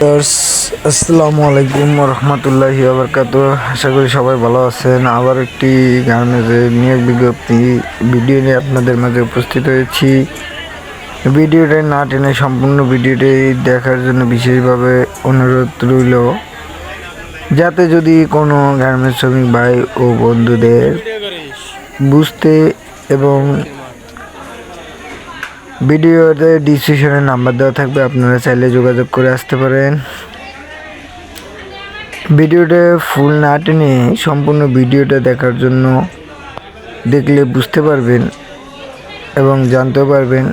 আসসালামু আলাইকুম রহমতুল্লাহি আবরকাত আশা করি সবাই ভালো আছেন। আবার একটি গার্মেন্টসের নিয়োগ বিজ্ঞপ্তি ভিডিও নিয়ে আপনাদের মাঝে উপস্থিত হয়েছি। ভিডিওটা না টেনে সম্পূর্ণ ভিডিওটি দেখার জন্য বিশেষভাবে অনুরোধ রইল। যাতে যদি কোনো গার্মেন্টস শ্রমিক ভাই ও বন্ধুদের বুঝতে এবং ভিডিওতে ডিসক্রিপশনে নাম্বার দেওয়া থাকবে, আপনারা চাইলে যোগাযোগ করে আসতে পারেন। ভিডিওটা ফুল না টেনে সম্পূর্ণ ভিডিওটা দেখার জন্য দেখলে বুঝতে পারবেন এবং জানতে পারবেন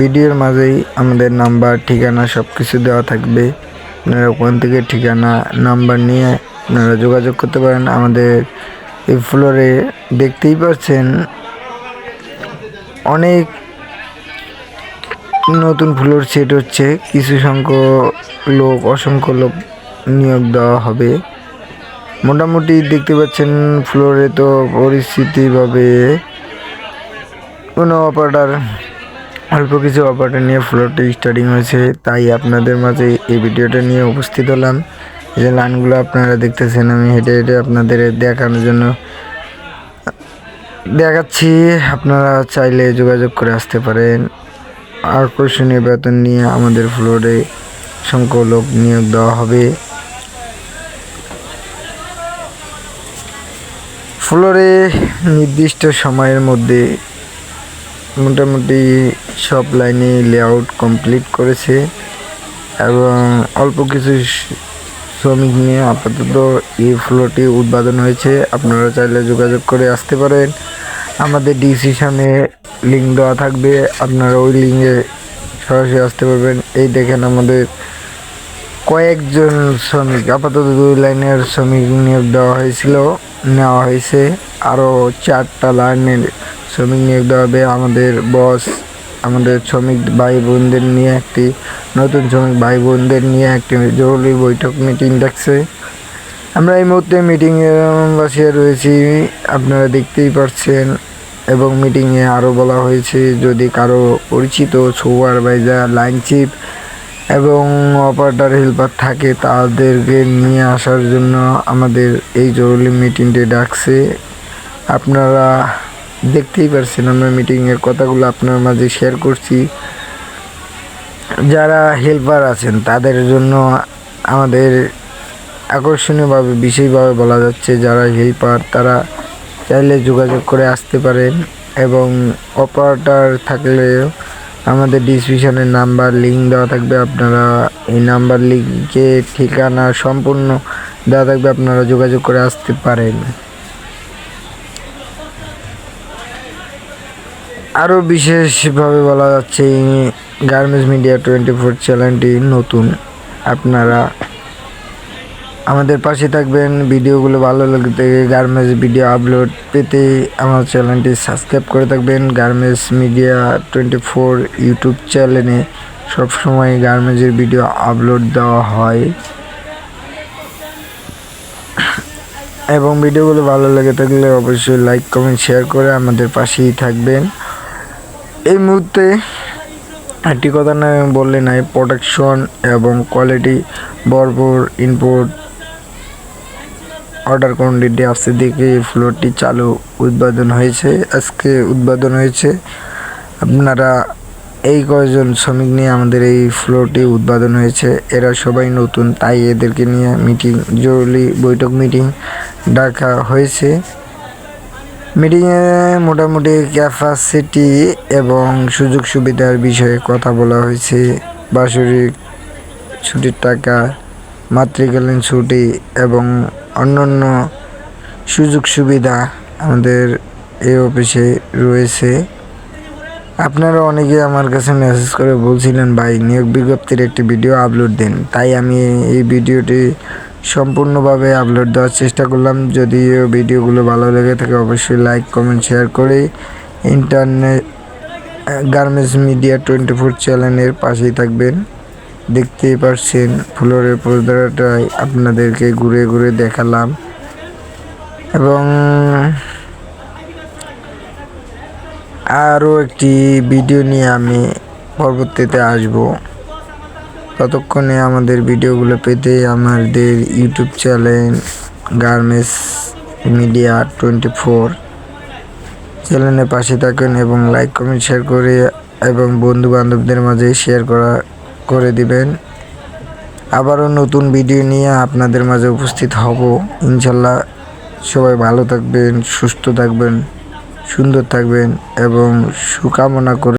ভিডিওর মাঝেই আমাদের নাম্বার, ঠিকানা সব কিছু দেওয়া থাকবে। আপনারা ওখান থেকে ঠিকানা, নাম্বার নিয়ে আপনারা যোগাযোগ করতে পারেন। আমাদের এই ফ্লোরে দেখতেই পাচ্ছেন অনেক নতুন ফ্লোর সেট হচ্ছে। কিছু সংখ্যক লোক, অসংখ্য লোক নিয়োগ দেওয়া হবে। মোটামুটি দেখতে পাচ্ছেন ফ্লোরে তো পরিস্থিতিভাবে কোনো অপারেটার অল্প কিছু অপারেটার নিয়ে ফ্লোরটি স্টার্টিং হয়েছে। তাই আপনাদের মাঝে এই ভিডিওটা নিয়ে উপস্থিত হলাম। যে লাইনগুলো আপনারা দেখতেছেন, আমি হেঁটে হেঁটে আপনাদের দেখানোর জন্য দেখাচ্ছি। আপনারা চাইলে যোগাযোগ করে আসতে পারেন। আকর্ষণীয় বেতন নিয়ে আমাদের ফ্লোরে সংখ্য লোক নিয়োগ দেওয়া হবে। ফ্লোরে নির্দিষ্ট সময়ের মধ্যে মোটামুটি সব লাইনে লেআউট কমপ্লিট করেছে এবং অল্প কিছু শ্রমিক নিয়ে আপাতত এই ফ্লোরটি উদ্বোধন হয়েছে। আপনারা চাইলে যোগাযোগ করে আসতে পারেন। আমাদের ডিসিশনে লিঙ্ক দেওয়া থাকবে। আপনারা ওই লিঙ্কে সরাসরি আসতে পারবেন। এই দেখেন আমাদের কয়েকজন শ্রমিক, আপাতত দুই লাইনের শ্রমিক নিয়োগ দেওয়া হয়েছিল, নেওয়া হয়েছে। আরও চারটা লাইনের শ্রমিক নিয়োগ দেওয়া হবে। আমাদের বস আমাদের শ্রমিক ভাই বোনদের নিয়ে একটি, নতুন শ্রমিক ভাই বোনদের নিয়ে একটি জরুরি বৈঠক মিটিং ডাকছে আমরা এই মুহূর্তে মিটিংয়ে বসিয়ে রয়েছি। আপনারা দেখতেই পাচ্ছেন এবং মিটিংয়ে আরও বলা হয়েছে, যদি কারও পরিচিত সুপারভাইজার লাইন চিফ এবং অপারেটর হেল্পার থাকে, তাদেরকে নিয়ে আসার জন্য আমাদের এই জরুরি মিটিংটি ডাকছে। আপনারা দেখতেই পারছেন, আমরা মিটিংয়ের কথাগুলো আপনার মাঝে শেয়ার করছি। যারা হেল্পার আছেন, তাদের জন্য আমাদের আকর্ষণীয়ভাবে, বিশেষভাবে বলা যাচ্ছে, যারা হেল্পার তারা চাইলে যোগাযোগ করে আসতে পারেন এবং অপারেটর থাকলে আমাদের ডিসক্রিপশনের নাম্বার লিঙ্ক দেওয়া থাকবে। আপনারা এই নাম্বার লিঙ্কে ঠিকানা সম্পূর্ণ দেওয়া থাকবে। আপনারা যোগাযোগ করে আসতে পারেন। আরও বিশেষভাবে বলা যাচ্ছে গার্মেন্টস মিডিয়া টোয়েন্টি ফোর চ্যানেলটি নতুন। আপনারা আমাদের পাশে থাকবেন, ভিডিওগুলো ভালো লাগতে গার্মেন্টস ভিডিও আপলোড পেতে আমার চ্যানেলটি সাবস্ক্রাইব করে থাকবেন। Garments media twenty four YouTube চ্যানেলে সবসময় গার্মেন্টসের ভিডিও আপলোড দেওয়া হয়। এবং ভিডিওগুলো ভালো লেগে থাকলে অবশ্যই লাইক কমেন্ট শেয়ার করে আমাদের পাশেই থাকবেন। এই মুহূর্তে একটি কথা না বললে নাই প্রোডাকশন এবং কোয়ালিটি ভরপুর ইনপুট অর্ডার কোয়ান্টিটি আসছে দিকে ফ্লোরটি চালু উদ্বোধন হয়েছে। আজকে উদ্বোধন হয়েছে। আপনারা এই কয়জন শ্রমিক নিয়ে আমাদের এই ফ্লোরটি উদ্বোধন হয়েছে। এরা সবাই নতুন, তাই এদেরকে নিয়ে মিটিং জরুরি বৈঠক মিটিং ডাকা হয়েছে। মিটিংয়ে মোটামুটি ক্যাপাসিটি এবং সুযোগ সুবিধার বিষয়ে কথা বলা হয়েছে। বাৎসরিক ছুটির টাকা, মাতৃকালীন ছুটি এবং অন্যান্য সুযোগ সুবিধা আমাদের এই অফিসে রয়েছে। আপনারা অনেকে আমার কাছে মেসেজ করে বলছিলেন, ভাই, নিয়োগ বিজ্ঞপ্তির একটি ভিডিও আপলোড দিন। তাই আমি এই ভিডিওটি সম্পূর্ণভাবে আপলোড দেওয়ার চেষ্টা করলাম। যদিও ভিডিওগুলো ভালো লেগে থাকে, অবশ্যই লাইক কমেন্ট শেয়ার করে internet garments media twenty four চ্যানেলের পাশেই থাকবেন। দেখতেই পারছেন ফ্লোরের পর্দাটাই আপনাদেরকে ঘুরে ঘুরে দেখালাম। এবং আরও একটি ভিডিও নিয়ে আমি পরবর্তীতে আসব। ততক্ষণে আমাদের ভিডিওগুলো পেতে আমাদের YouTube channel garments media twenty four. চ্যানেলের পাশে থাকুন এবং লাইক, কমেন্ট, শেয়ার করে এবং বন্ধু বান্ধবদের মাঝে শেয়ার করা করে দিবেন। আবারও নতুন ভিডিও নিয়ে আপনাদের মাঝে উপস্থিত হব। ইনশাল্লাহ সবাই ভালো থাকবেন, সুস্থ থাকবেন, সুন্দর থাকবেন এবং সুকামনা করে